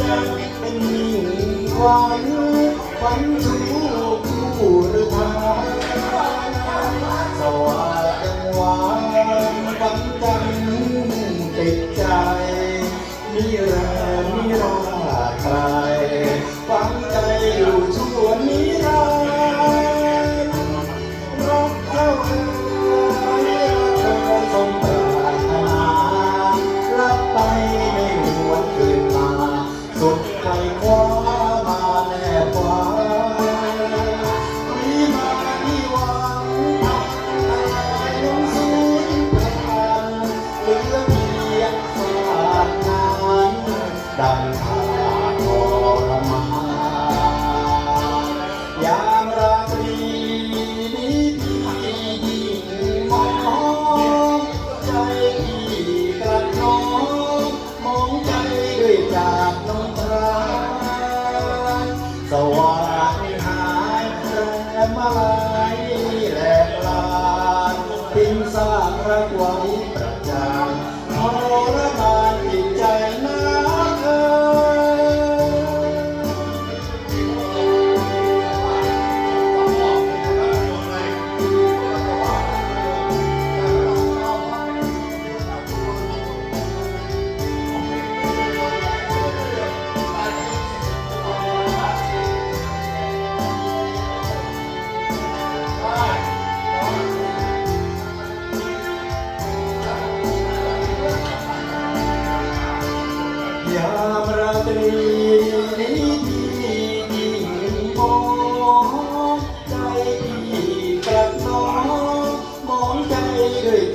ยังเป็นมิ่งขวัญขวัญชูผู้หรือทางสว่างหวานฝันจั ดังขาดทรมานยามราตรีนี้พี่ยิ่งมองใจพี่กลัดน้องมองใจด้วยจากน้องพรานสว่างหายแรงมาลายแหลกลานทิ้งซากรักไว้ประจา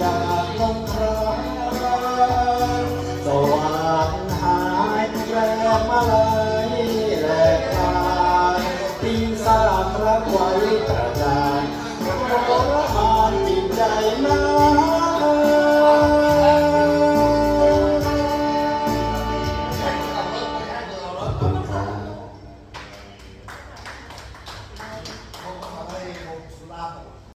จากลมครางสวรรค์หายแรมาเลยแรงกายตีสลัรักไว้กระจานทรมานจิตใจนะ